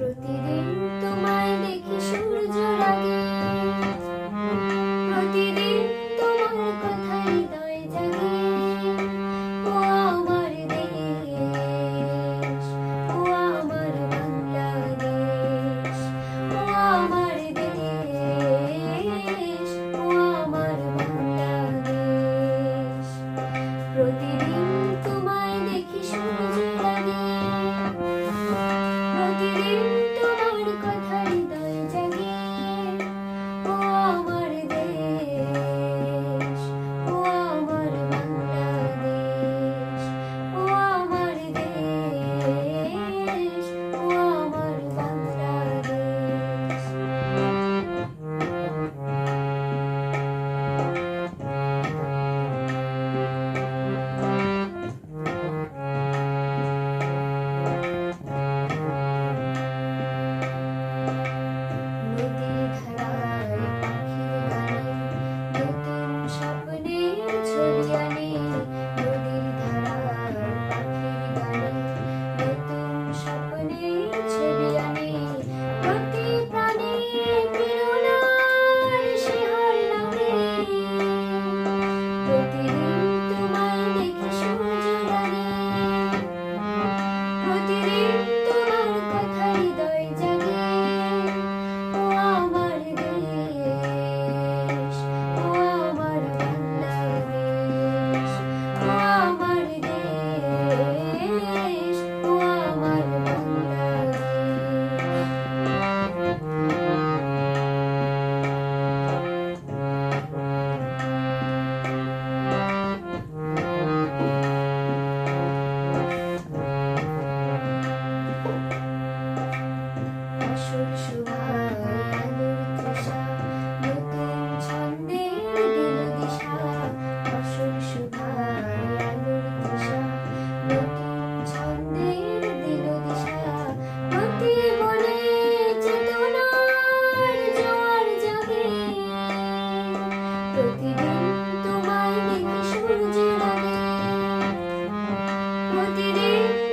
প্রতিদিন তোমায় প্রতিদিন তোমায় দেখি সূর্যের আগে প্রতিদিন